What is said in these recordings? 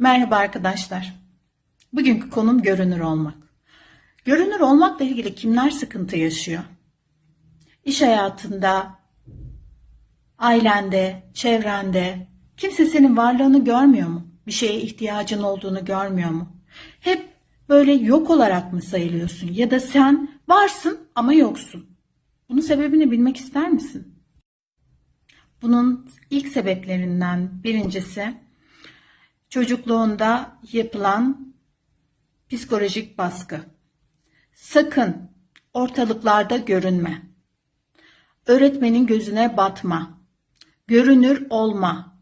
Merhaba arkadaşlar. Bugünkü konum görünür olmak. Görünür olmakla ilgili kimler sıkıntı yaşıyor? İş hayatında, ailende, çevrende kimse senin varlığını görmüyor mu? Bir şeye ihtiyacın olduğunu görmüyor mu? Hep böyle yok olarak mı sayılıyorsun? Ya da sen varsın ama yoksun. Bunun sebebini bilmek ister misin? Bunun ilk sebeplerinden birincisi çocukluğunda yapılan psikolojik baskı. Sakın ortalıklarda görünme. Öğretmenin gözüne batma. Görünür olma.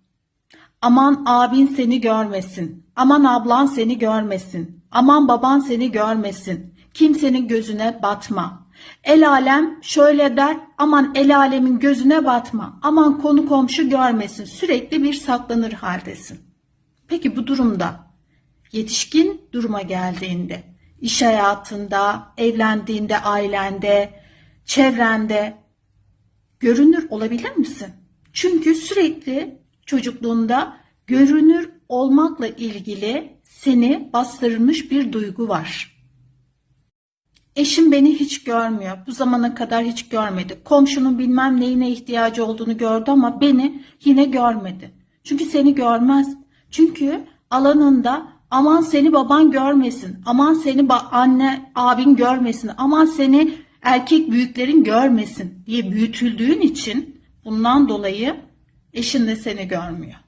Aman abin seni görmesin. Aman ablan seni görmesin. Aman baban seni görmesin. Kimsenin gözüne batma. El alem şöyle der, aman el alemin gözüne batma. Aman konu komşu görmesin. Sürekli bir saklanır haldesin. Peki bu durumda yetişkin duruma geldiğinde, iş hayatında, evlendiğinde, ailende, çevrende görünür olabilir misin? Çünkü sürekli çocukluğunda görünür olmakla ilgili seni bastırılmış bir duygu var. Eşim beni hiç görmüyor. Bu zamana kadar hiç görmedi. Komşunun bilmem neyine ihtiyacı olduğunu gördü ama beni yine görmedi. Çünkü seni görmez. Çünkü alanında aman seni baban görmesin, aman seni anne abin görmesin, aman seni erkek büyüklerin görmesin diye büyütüldüğün için bundan dolayı eşin de seni görmüyor.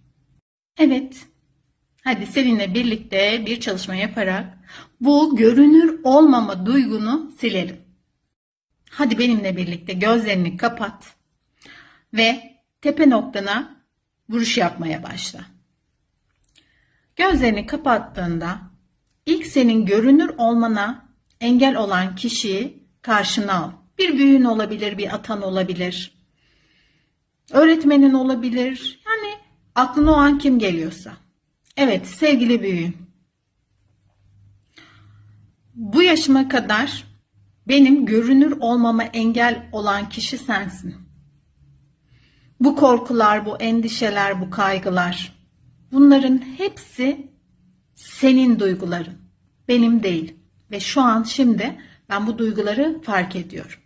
Evet. Hadi seninle birlikte bir çalışma yaparak bu görünür olmama duygunu silelim. Hadi benimle birlikte gözlerini kapat ve tepe noktana vuruş yapmaya başla. Gözlerini kapattığında ilk senin görünür olmana engel olan kişiyi karşına al. Bir büyüğün olabilir, bir atan olabilir. Öğretmenin olabilir. Yani aklına o an kim geliyorsa. Evet sevgili büyüğüm. Bu yaşıma kadar benim görünür olmama engel olan kişi sensin. Bu korkular, bu endişeler, bu kaygılar, bunların hepsi senin duyguların, benim değil. Ve şu an şimdi ben bu duyguları fark ediyorum.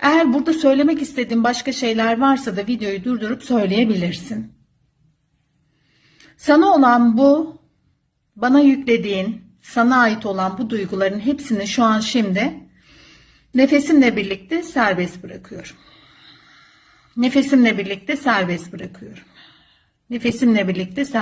Eğer burada söylemek istediğin başka şeyler varsa da videoyu durdurup söyleyebilirsin. Sana olan bu, bana yüklediğin, sana ait olan bu duyguların hepsini şu an şimdi nefesimle birlikte serbest bırakıyorum. Nefesimle birlikte serbest bırakıyorum. Nefesimle birlikte serbest